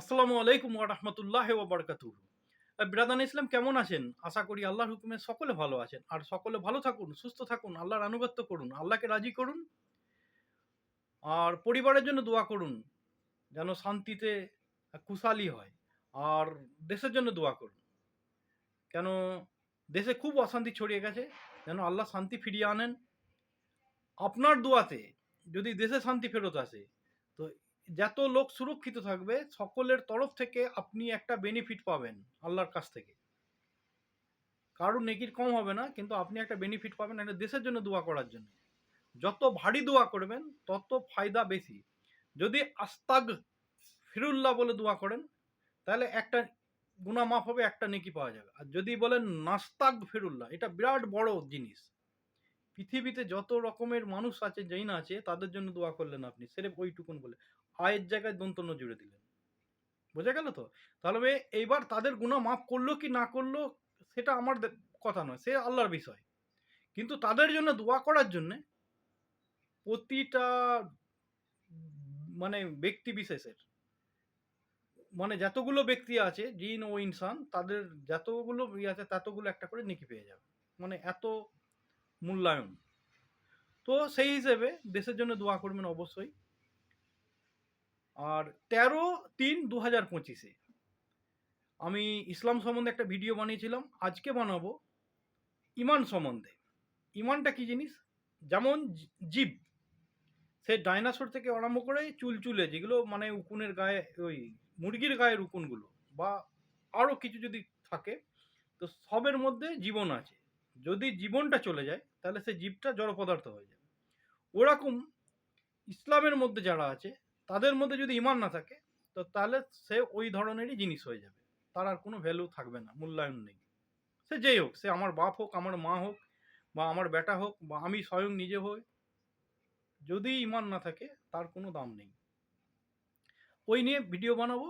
আসসালামু আলাইকুম ওয়া রাহমাতুল্লাহ ওয়া বারাকাতুহু। ব্রাদান ইসলাম, কেমন আছেন? আশা করি আল্লাহর হুকুমে সকলে ভালো আছেন। আর সকলে ভালো থাকুন, সুস্থ থাকুন, আল্লাহর আনুগত্য করুন, আল্লাহকে রাজি করুন। আর পরিবারের জন্য দোয়া করুন, যেন শান্তিতে কুশালি হয়। আর দেশের জন্য দোয়া করুন। কেন, দেশে খুব অশান্তি ছড়িয়ে গেছে, যেন আল্লাহ শান্তি ফিরিয়ে আনেন। আপনার দোয়াতে যদি দেশে শান্তি ফেরত আসে, তো যত লোক সুরক্ষিত থাকবে, সকলের তরফ থেকে আপনি একটা বেনিফিট পাবেন আল্লাহর কাছ থেকে। কারোর নেকির কম হবে না, কিন্তু আপনি একটা বেনিফিট পাবেন একটা দেশের জন্য দোয়া করার জন্য। যত ভারী দোয়া করবেন, তত ফায়দা বেশি। যদি আস্তাগ ফিরুল্লাহ বলে দোয়া করেন, তাহলে একটা গুণা মাফ হবে, একটা নেকি পাওয়া যাবে। আর যদি বলেন নাস্তাগ ফিরুল্লাহ, এটা বিরাট বড় জিনিস। পৃথিবীতে যত রকমের মানুষ আছে, যেই না আছে, তাদের জন্য দোয়া করলেন আপনি, সেরেফ ওইটুকুন বলে। আয়ের জায়গায় দন্তন্য জুড়ে দিলেন। বোঝা গেল তো? তাহলে এইবার তাদের গুণা মাফ করল কি না করল, সেটা আমার কথা নয়, সে আল্লাহর বিষয়। কিন্তু তাদের জন্য দোয়া করার জন্যে প্রতিটা মানে ব্যক্তি বিশেষের মানে যতগুলো ব্যক্তি আছে, জিন ও ইনসান, তাদের যতগুলো ইয়ে আছে, ততগুলো একটা করে নেকি পেয়ে যাবে। মানে এত মূল্যায়ন। তো সেই হিসেবে দেশের জন্য দোয়া করবেন অবশ্যই। আর তেরো তিন দু হাজার পঁচিশে। আমি ইসলাম সম্বন্ধে একটা ভিডিও বানিয়েছিলাম, আজকে বানাবো ইমান সম্বন্ধে। ইমানটা কি জিনিস? যেমন জীব সে ডাইনাসোর থেকে আরম্ভ করে চুলচুলে, যেগুলো মানে উকুনের গায়ে, ওই মুরগির গায়ের উকুনগুলো বা আরও কিছু যদি থাকে, তো সবের মধ্যে জীবন আছে। যদি জীবনটা চলে যায়, তাহলে সে জীবটা জড় পদার্থ হয়ে যাবে। ওরকম ইসলামের মধ্যে যারা আছে তাদের মধ্যে যদি ইমান না থাকে, তো তাহলে সে ওই ধরনেরই জিনিস হয়ে যাবে। তার আর কোনো ভ্যালু থাকবে না, মূল্যায়ন নেই। সে যেই হোক, সে আমার বাপ হোক, আমার মা হোক, বা আমার বেটা হোক, বা আমি স্বয়ং নিজে হই, যদি ইমান না থাকে, তার কোনো দাম নেই। ওই নিয়ে ভিডিও বানাবো,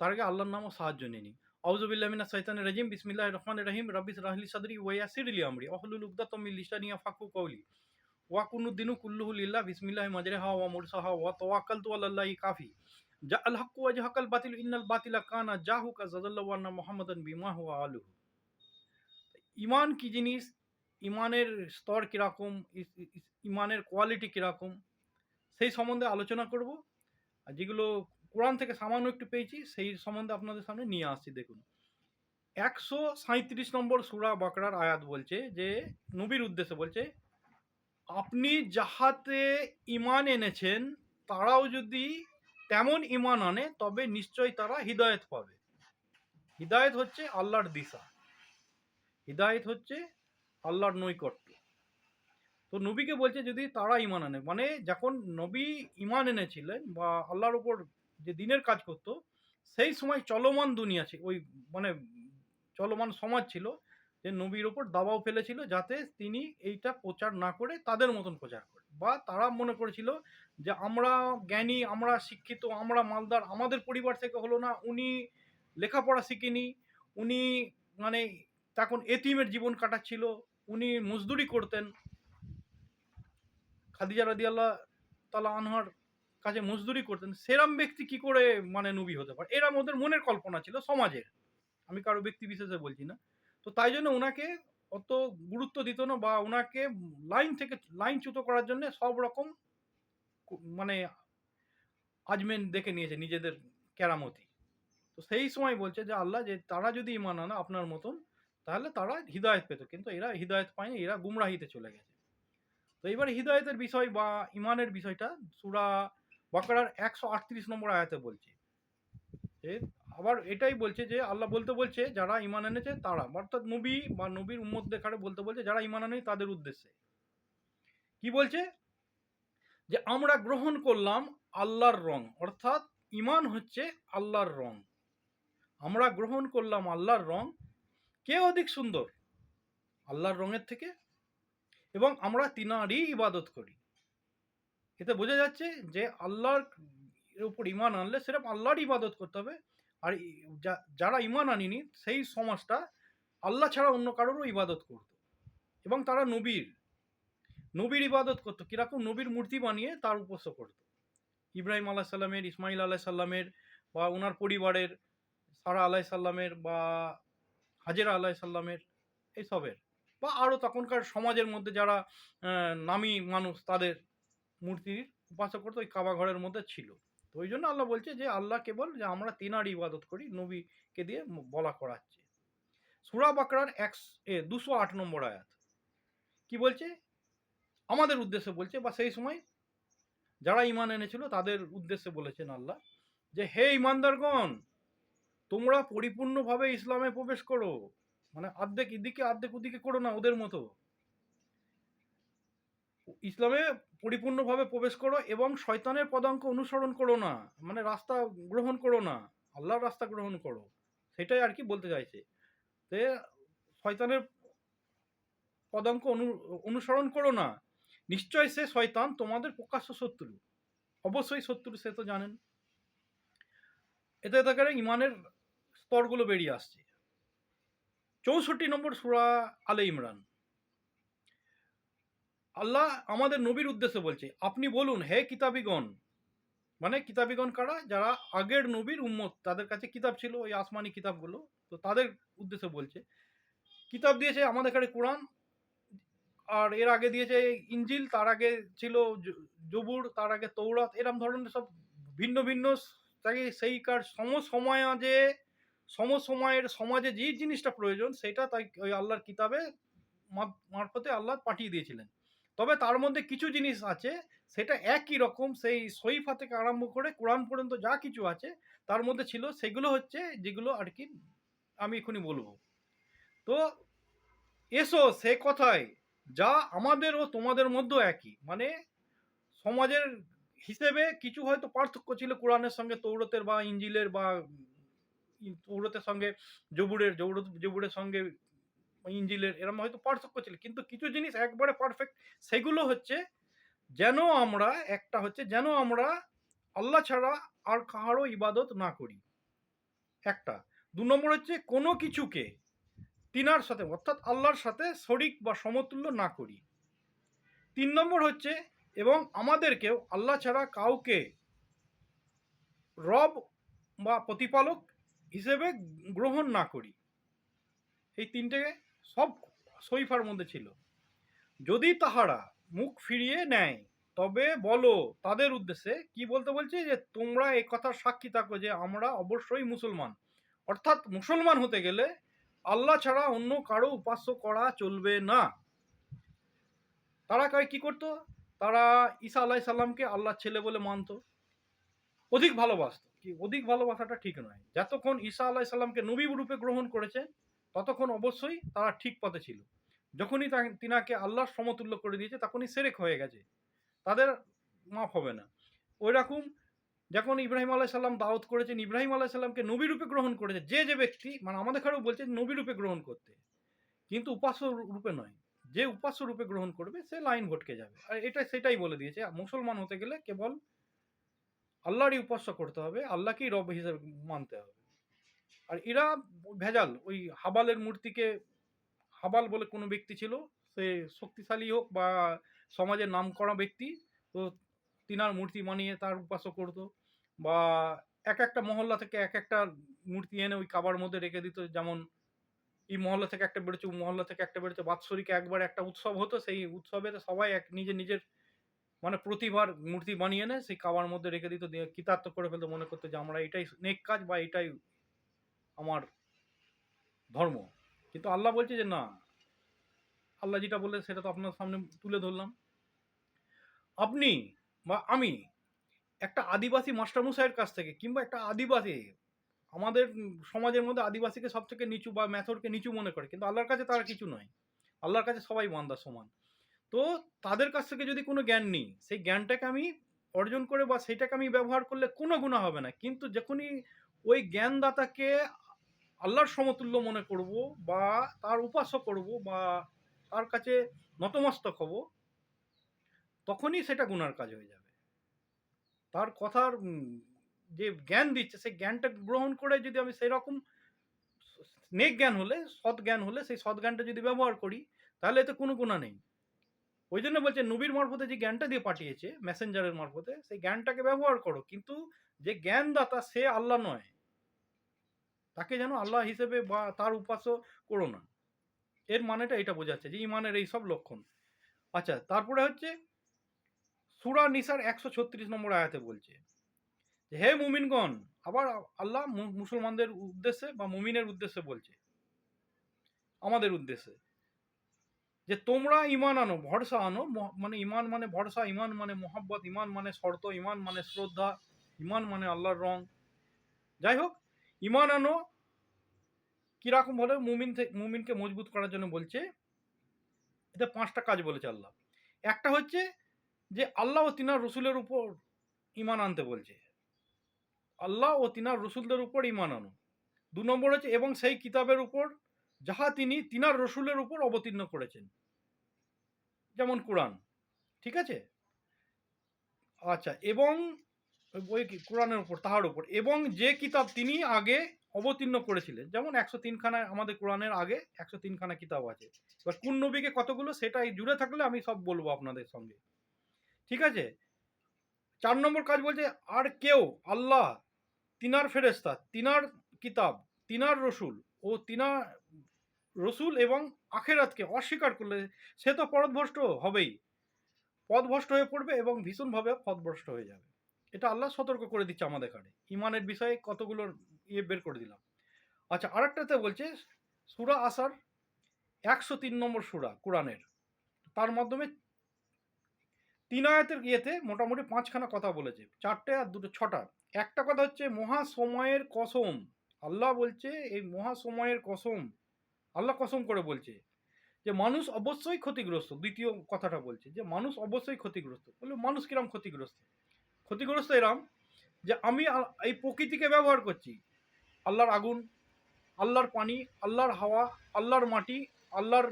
তার আগে আল্লাহর নামও সাহায্য নিয়ে নিই। আউজুবিল্লামিনা সাইতান রাজিম বিসমিল্লাহ রহমান রহিম রবিস রাহলি সাদরি ওয়াসির আমরি অহলুল লিসানিয়া ফাকু কওলি। ওয়া কুনুদ্দিনু কুল্লুহু লিল্লাহ বিসমিল্লাহ মাজরিহা ওয়া মুরসাহা ওয়া তাওয়াক্কালতু আলাল্লাহি কাফি জা আল হাক্কু ওয়া জাহাকাল বাতিল ইন্নাল বাতিলা কানা জাহুকা জাযাল্লাহু আন্না মুহাম্মাদান বিমা হুয়া আলুহু ইমান কি জিনিস ইমানের স্তর কীরকম ইমানের কোয়ালিটি কীরকম সেই সম্বন্ধে আলোচনা করব আর যেগুলো কোরআন থেকে সামান্য একটু পেয়েছি সেই সম্বন্ধে আপনাদের সামনে নিয়ে আসছি দেখুন একশো সাঁত্রিশ নম্বর সুরা বাকরার আয়াত বলছে যে, নবীর উদ্দেশ্যে বলছে আপনি যাহাতে ইমান এনেছেন, তারাও যদি তেমন ইমান আনে, তবে নিশ্চয়ই তারা হৃদায়ত পাবে। হৃদায়ত হচ্ছে আল্লাহর দিশা। হৃদায়ত হচ্ছে আল্লাহর নৈকট্য। তো নবীকে বলছে যদি তারা ইমান আনে মানে যখন নবী ইমান এনেছিলেন বা আল্লাহর উপর যে দিনের কাজ করতো, সেই সময় চলমান দুনিয়া ছিল, ওই মানে চলমান সমাজ ছিল যে নবীর ওপর দাবাও ফেলেছিল যাতে তিনি এইটা প্রচার না করে তাদের মতন প্রচার করে। বা তারা মনে করেছিল যে আমরা জ্ঞানী, আমরা শিক্ষিত, আমরা মালদার, আমাদের পরিবার থেকে হলো না, উনি লেখাপড়া শিখিনি, উনি মানে তখন এতিমের জীবন কাটাচ্ছিল, উনি মজদুরি করতেন। খাদিজা রাদি আল্লাহ তালা আনহার কাছে মজদুরি করতেন। সেরাম ব্যক্তি কি করে মানে নবী হতে পারে? এরা ওদের মনের কল্পনা ছিল সমাজের। আমি কারও ব্যক্তি বিশেষে বলছি না। তো তাই জন্য ওনাকে অত গুরুত্ব দিত না বা ওনাকে লাইন থেকে লাইনচ্যুত করার জন্য সব রকম মানে আজমেন দেখে নিয়েছে নিজেদের কেরামতি। তো সেই সময় বলছে যে, আল্লাহ, যে তারা যদি ইমান আনা আপনার মতন, তাহলে তারা হৃদায়ত পেত। কিন্তু এরা হৃদায়ত পায়নি, এরা গুমরাহিতে চলে গেছে। তো এবার হৃদায়তের বিষয় বা ইমানের বিষয়টা সুরা বাকরার একশো আটত্রিশ নম্বর আয়াতে বলছে যে আবার এটাই বলছে যে, আল্লাহ বলতে বলছে যারা ইমান এনেছে তারা। অর্থাৎ নবী বা নবীর উম্মত দেখারে বলতে বলছে যারা ইমান আনেনি তাদের উদ্দেশ্যে। কি বলছে? যে, আমরা গ্রহণ করলাম আল্লাহর রং। অর্থাৎ ইমান হচ্ছে আল্লাহর রং। আমরা গ্রহণ করলাম আল্লাহর রং। কে অধিক সুন্দর? আল্লাহর রঙের থেকে। এবং আমরা তিনারই ইবাদত করি। এতে বোঝা যাচ্ছে যে, আল্লাহর উপর ইমান আনলে সেরকম আল্লাহর ইবাদত করতে হবে। আর যারা ইমান আনিনি, সেই সমাজটা আল্লাহ ছাড়া অন্য কারোরও ইবাদত করত। এবং তারা নবীর নবীর ইবাদত করতো। কীরকম নবীর মূর্তি বানিয়ে তার উপস্য করত। ইব্রাহিম আলাহ সাল্লামের ইসমাইল আলাহ সাল্লামের বা ওনার পরিবারের, সারা আলাই সাল্লামের বা হাজেরা আলাই সাল্লামের এইসবের বা আরও তখনকার সমাজের মধ্যে যারা নামী মানুষ, তাদের মূর্তির উপাসক করতো। ওই কাবা ঘরের মধ্যে ছিল। তো ওই জন্য আল্লাহ বলছে যে আল্লাহ কেবল যে আমরা তিনার ইবাদত করি, নবীকে দিয়ে বলা করাচ্ছে। সুরা বাকরার একশ, এ, দুশো আট নম্বর আয়াত। কি বলছে? আমাদের উদ্দেশ্যে বলছে, বা সেই সময় যারা ইমান এনেছিল তাদের উদ্দেশ্যে বলেছেন আল্লাহ যে, হে ইমানদারগণ তোমরা পরিপূর্ণভাবে ইসলামে প্রবেশ করো। মানে অর্ধেক এদিকে অর্ধেক ওদিকে করো না, ওদের মতো। ইসলামে পরিপূর্ণভাবে প্রবেশ করো এবং শয়তানের পদাঙ্ক অনুসরণ করো না মানে রাস্তা গ্রহণ করো না, আল্লাহর রাস্তা গ্রহণ করো, সেটাই আর কি বলতে চাইছে। যে শয়তানের পদাঙ্ক অনু, অনুসরণ করো না, নিশ্চয় সে শয়তান তোমাদের প্রকাশ্য শত্রু, অবশ্যই শত্রু সে তো জানেন। এতে করে ইমানের স্তরগুলো বেরিয়ে আসছে। চৌষট্টি নম্বর সুরা আলে ইমরান। আল্লাহ আমাদের নবীর উদ্দেশ্যে বলছে, আপনি বলুন, হে কিতাবিগণ মানে কিতাবিগণ কারা? যারা আগের নবীর উম্মত, তাদের কাছে কিতাব ছিল, ওই আসমানি কিতাবগুলো। তো তাদের উদ্দেশ্যে বলছে, কিতাব দিয়েছে আমাদের কাছে কোরআন, আর এর আগে দিয়েছে ইঞ্জিল তার আগে ছিল জবুর, তার আগে তৌরাত এরম ধরনের সব ভিন্ন ভিন্ন তাকে সেই কার সমাজে সম সময়ের সমাজে যে জিনিসটা প্রয়োজন, সেটা তাই ওই আল্লাহর কিতাবে মার- মারফতে আল্লাহ পাঠিয়ে দিয়েছিলেন। তবে তার মধ্যে কিছু জিনিস আছে, সেটা একই রকম সেই সইফা থেকে আরম্ভ করে কোরআন পর্যন্ত যা কিছু আছে, তার মধ্যে ছিল সেগুলো হচ্ছে যেগুলো আর কি আমি এখনই বলব। তো এসো সে কথায়, যা আমাদের ও তোমাদের মধ্যেও একই। মানে সমাজের হিসেবে কিছু হয়তো পার্থক্য ছিল কোরআনের সঙ্গে তৌরতের বা ইঞ্জিলের বা তৌরতের সঙ্গে জবুরের জবুর জবুরের সঙ্গে ইঞ্জিলের এরকম হয়তো পার্থক্য ছিল। কিন্তু কিছু জিনিস একবারে পারফেক্ট সেগুলো হচ্ছে যেন আমরা, একটা হচ্ছে যেন আমরা আল্লাহ ছাড়া আর কাহারও ইবাদত না করি। একটা। দু নম্বর হচ্ছে কোনো কিছুকে তিনার সাথে, অর্থাৎ আল্লাহর সাথে শরিক বা সমতুল্য না করি। তিন নম্বর হচ্ছে, এবং আমাদেরকেও আল্লাহ ছাড়া কাউকে রব বা প্রতিপালক হিসেবে গ্রহণ না করি। এই তিনটে সব সইফার মধ্যে ছিল। যদি তাহারা মুখ ফিরিয়ে নেয়, তবে বলো তাদের উদ্দেশ্যে কি বলতে বলছে? যে তোমরা এই কথার সাক্ষী থাকো যে আমরা অবশ্যই মুসলমান। অর্থাৎ মুসলমান হতে গেলে আল্লাহ ছাড়া অন্য কারও উপাস্য করা চলবে না। তারা কয় কি করতো? তারা ঈসা আলাহ সাল্লামকে আল্লাহর ছেলে বলে মানতো। অধিক ভালোবাসতো। কি? অধিক ভালোবাসাটা ঠিক নয়। যতক্ষণ ঈসা আলাহ সাল্লামকে নবী রূপে গ্রহণ করেছে ততক্ষণ অবশ্যই তারা ঠিক পথে ছিল। যখনই তিনাকে আল্লাহর সমতুল্য করে দিয়েছে, তখনই সেরেক হয়ে গেছে। তাদের মাফ হবে না। ওই রকম যখন ইব্রাহিম আলাহ সাল্লাম দাওয়াত করেছেন, ইব্রাহিম আলাহ সাল্লামকে নবী রূপে গ্রহণ করেছে। যে যে ব্যক্তি মানে আমাদের ঘরেও বলছে নবী রূপে গ্রহণ করতে। কিন্তু উপাস্য রূপে নয়। যে উপাস্য রূপে গ্রহণ করবে, সে লাইন ভটকে যাবে। আর এটা সেটাই বলে দিয়েছে। মুসলমান হতে গেলে কেবল আল্লাহরই উপাস্য করতে হবে, আল্লাহকেই রব হিসেবে মানতে হবে। আর এরা ভেজাল, ওই হাবালের মূর্তিকে, হাবাল বলে কোনো ব্যক্তি ছিল, সে শক্তিশালী হোক বা সমাজের নাম করা ব্যক্তি, তো তিনার মূর্তি বানিয়ে তার উপাস্য করতো বা এক একটা মহল্লা থেকে এক একটা মূর্তি এনে ওই কাবার মধ্যে রেখে দিত, যেমন এই মহল্লা থেকে একটা বেরোচ্ছে মহল্লা থেকে একটা বেরোচ্ছে, বাৎসরিক একবার একটা উৎসব হতো, সেই উৎসবে সবাই এক নিজের নিজের মানে প্রতিভার মূর্তি বানিয়ে এনে সেই কাবার মধ্যে রেখে দিত কৃতার্থ করে ফেলতো, মনে করতো যে আমরা এটাই নেক কাজ বা এটাই আমার ধর্ম। কিন্তু আল্লাহ বলছে যে, না। আল্লাহ যেটা বলে সেটা তো আপনার সামনে তুলে ধরলাম। আপনি বা আমি একটা আদিবাসী মাস্টারমশাইয়ের কাছ থেকে কিংবা একটা আদিবাসী, আমাদের সমাজের মধ্যে আদিবাসীকে সব থেকে নিচু বা মেথরকে নিচু মনে করে, কিন্তু আল্লাহর কাছে তারা কিছু নয়। আল্লাহর কাছে সবাই বান্দা সমান। তো তাদের কাছ থেকে যদি কোনো জ্ঞান নিই, সেই জ্ঞানটাকে আমি অর্জন করে বা সেইটাকে আমি ব্যবহার করলে কোনো গুণা হবে না। কিন্তু যখনই ওই জ্ঞানদাতাকে আল্লাহর সমতুল্য মনে করব বা তার উপাস্য করব বা তার কাছে নতমস্তক হব, তখনই সেটা গুনার কাজ হয়ে যাবে। তার কথার যে জ্ঞান দিচ্ছে, সেই জ্ঞানটা গ্রহণ করে যদি আমি সেই রকম নেক জ্ঞান হলে, সৎ জ্ঞান হলে, সেই সৎ জ্ঞানটা যদি ব্যবহার করি, তাহলে এতে কোনো গুণা নেই। ওই জন্য বলছে, নবীর মারফতে যে জ্ঞানটা দিয়ে পাঠিয়েছে মেসেঞ্জারের মারফতে, সেই জ্ঞানটাকে ব্যবহার করো। কিন্তু যে জ্ঞানদাতা সে আল্লাহ নয়। তাকে যেন আল্লাহ হিসেবে বা তার উপাস্য করো না। এর মানেটা এটা বোঝাচ্ছে যে ইমানের এই সব লক্ষণ। আচ্ছা তারপরে হচ্ছে সুরা নিসার একশো ছত্রিশ নম্বর আয়াতে বলছে হে মুমিনগণ আবার আল্লাহ মুসলমানদের উদ্দেশ্যে বা মুমিনের উদ্দেশ্যে বলছে, আমাদের উদ্দেশ্যে যে তোমরা ইমান আনো, ভরসা আনো মানে ইমান মানে ভরসা ইমান মানে মোহাব্বত ইমান মানে শর্ত ইমান মানে শ্রদ্ধা ইমান মানে আল্লাহর রং। যাই হোক ইমান আনো কীরকম ভাবে মুমিন মুমিনকে মজবুত করার জন্য বলছে, এতে পাঁচটা কাজ বলেছে আল্লাহ। একটা হচ্ছে যে আল্লাহ ও তিনার রসুলের উপর ইমান আনতে বলছে। আল্লাহ ও তিনার রসুলদের উপর ইমান আনো দু নম্বর হচ্ছে, এবং সেই কিতাবের উপর যাহা তিনি তিনার রসুলের উপর অবতীর্ণ করেছেন। যেমন কোরআন, ঠিক আছে? আচ্ছা এবং ওই কোরআনের উপর, তাহার উপর। এবং যে কিতাব তিনি আগে অবতীর্ণ করেছিলেন, যেমন একশো তিনখানা, আমাদের কোরআনের আগে একশো তিনখানা কিতাব আছে। এবার কোন নবীকে কতগুলো সেটাই জুড়ে থাকলে আমি সব বলব আপনাদের সঙ্গে। ঠিক আছে? চার নম্বর কাজ বলছে, আর কেউ, আল্লাহ, তিনার ফেরেস্তা তিনার কিতাব, তিনার রসুল ও তিনার রসুল এবং আখেরাতকে অস্বীকার করলে সে তো পদভ্রষ্ট হবেই। পথভ্রষ্ট হয়ে পড়বে এবং ভীষণভাবে পথভ্রষ্ট হয়ে যাবে। এটা আল্লাহ সতর্ক করে দিচ্ছে আমাদের কাছে ইমানের বিষয়ে কতগুলো ইয়ে বের করে দিলাম। আচ্ছা আরেকটাতে বলছে, সুরা আসার একশো তিন নম্বর সুরা কোরআনের। তার মাধ্যমে তিন আয়াতের ইয়েতে মোটামুটি পাঁচখানা কথা বলেছে। চারটে আর দুটো ছটা। একটা কথা হচ্ছে, মহা সময়ের কসম। আল্লাহ বলছে, এই মহা সময়ের কসম, আল্লাহ কসম করে বলছে যে, মানুষ অবশ্যই ক্ষতিগ্রস্ত। দ্বিতীয় কথাটা বলছে যে, মানুষ অবশ্যই ক্ষতিগ্রস্ত। বলে মানুষ কিরম ক্ষতিগ্রস্ত? ক্ষতিগ্রস্ত এরম যে আমি এই প্রকৃতিকে ব্যবহার করছি। আল্লাহর আগুন, আল্লাহর পানি, আল্লাহর হাওয়া, আল্লাহর মাটি, আল্লাহর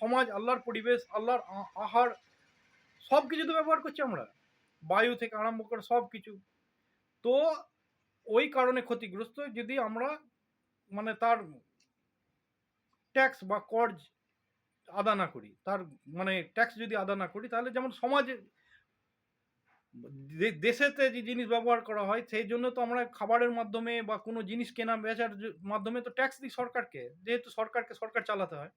সমাজ, আল্লাহর পরিবেশ, আল্লাহর আহার, সব কিছু তো ব্যবহার করছি আমরা। বায়ু থেকে আরম্ভ করে সব কিছু। তো ওই কারণে ক্ষতিগ্রস্ত যদি আমরা মানে তার ট্যাক্স বা কর্জ আদা না করি, তার মানে ট্যাক্স যদি আদা না করি, তাহলে যেমন সমাজে দেশেতে যে জিনিস ব্যবহার করা হয়, সেই জন্য তো আমরা খাবারের মাধ্যমে বা কোনো জিনিস কেনা, বেচার মাধ্যমে তো ট্যাক্স দিই সরকারকে। যেহেতু সরকারকে সরকার চালাতে হয়।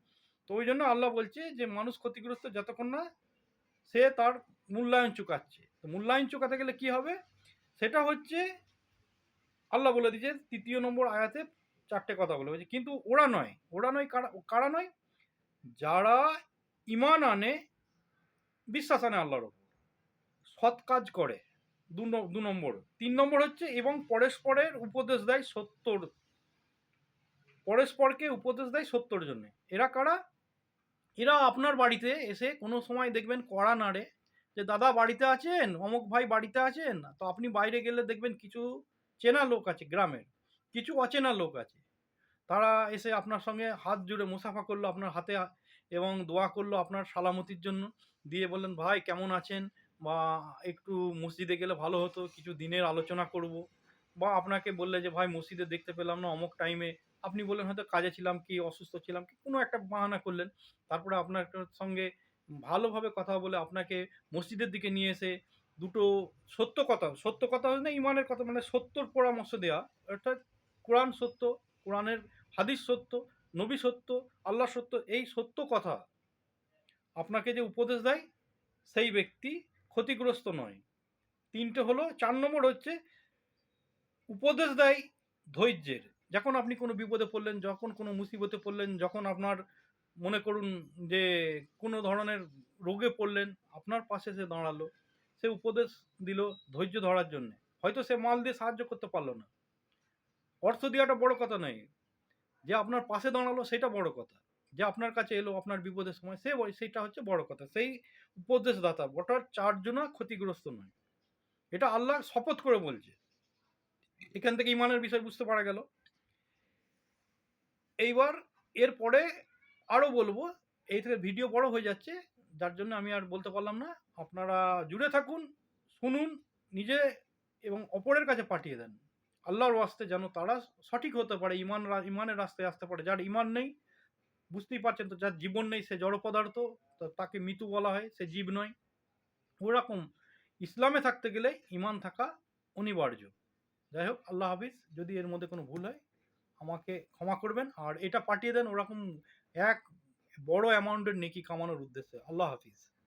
তো ওই জন্য আল্লাহ বলছে যে, মানুষ ক্ষতিগ্রস্ত যতক্ষণ না সে তার মূল্যায়ন চুকাচ্ছে। তো মূল্যায়ন চুকাতে গেলে কি হবে? সেটা হচ্ছে, আল্লাহ বলে দিয়েছে, তৃতীয় নম্বর আয়াতে চারটে কথা বলে বলছে। কিন্তু ওরা নয়। ওরা নয় কারা কারা নয়? যারা ইমান আনে, বিশ্বাস আনে আল্লাহর ওপর কাজ করে। দু নম্বর। তিন নম্বর হচ্ছে এবং পরস্পরের উপদেশ দেয় সত্তর। পরস্পরকে উপদেশ দেয় সত্তর জন্য। এরা কারা? এরা আপনার বাড়িতে এসে কোনো সময় দেখবেন কড়া নাড়ে যে, দাদা বাড়িতে আছেন? অমুক ভাই বাড়িতে আছেন? তো আপনি বাইরে গেলে দেখবেন কিছু চেনা লোক আছে গ্রামের। কিছু অচেনা লোক আছে। তারা এসে আপনার সঙ্গে হাত জুড়ে মুসাফা করল আপনার হাতে এবং দোয়া করল আপনার সালামতির জন্য। দিয়ে বললেন, ভাই, কেমন আছেন? বা একটু মসজিদে গেলে ভালো হতো, কিছু দিনের আলোচনা করব। বা আপনাকে বললে যে, ভাই, মসজিদে দেখতে পেলাম না, অমুক টাইমে আপনি বললেন হয়তো কাজে ছিলাম কি, অসুস্থ ছিলাম কি, কোনো একটা বাহানা করলেন। তারপরে আপনার সঙ্গে ভালোভাবে কথা বলে আপনাকে মসজিদের দিকে নিয়ে এসে দুটো সত্য কথা সত্য কথা না, ইমানের কথা মানে সত্যর পরামর্শ দেওয়া অর্থাৎ কোরআন সত্য, কোরআনের হাদিস সত্য, নবী সত্য, আল্লাহ সত্য, এই সত্য কথা আপনাকে যে উপদেশ দেয়, সেই ব্যক্তি ক্ষতিগ্রস্ত নয়। তিনটে হলো, চার নম্বর হচ্ছে, উপদেশ দেয় ধৈর্যের। যখন আপনি কোনো বিপদে পড়লেন, যখন কোনো মুসিবতে পড়লেন, যখন আপনার মনে করুন যে কোনো ধরনের রোগে পড়লেন, আপনার পাশে সে দাঁড়াল। সে উপদেশ দিল ধৈর্য ধরার জন্য। হয়তো সে মাল দিয়ে সাহায্য করতে পারল না। অর্থ দেওয়াটা বড় কথা নয়। যে আপনার পাশে দাঁড়াল, সেটা বড় কথা। যে আপনার কাছে এলো, আপনার বিপদের সময়, সে সেইটা হচ্ছে বড় কথা। সেই উপদেশদাতা ওটার চারজনা ক্ষতিগ্রস্ত নয়। এটা আল্লাহ শপথ করে বলছে। এখান থেকে ইমানের বিষয় বুঝতে পারা গেল। এইবার এরপরে আরও বলব, এই থেকে ভিডিও বড় হয়ে যাচ্ছে, যার জন্য আমি আর বলতে পারলাম না। আপনারা জুড়ে থাকুন, শুনুন, নিজে এবং অপরের কাছে পাঠিয়ে দেন। আল্লাহর ওয়াস্তে যেন তারা সঠিক হতে পারে, ইমান ইমানের রাস্তায় আসতে পারে, যার ইমান নেই বুঝতেই পারছেন তো, যার জীবন নেই সে জড় পদার্থ তাকে মৃত্যু বলা হয়, সে জীব নয়। ওরকম ইসলামে থাকতে গেলে ইমান থাকা অনিবার্য। যাই হোক, আল্লাহ হাফিজ, যদি এর মধ্যে কোনো ভুল হয়, আমাকে ক্ষমা করবেন। আর এটা পাঠিয়ে দেন ওরকম এক বড় অ্যামাউন্টের নেকি কামানোর উদ্দেশ্যে। আল্লাহ হাফিজ।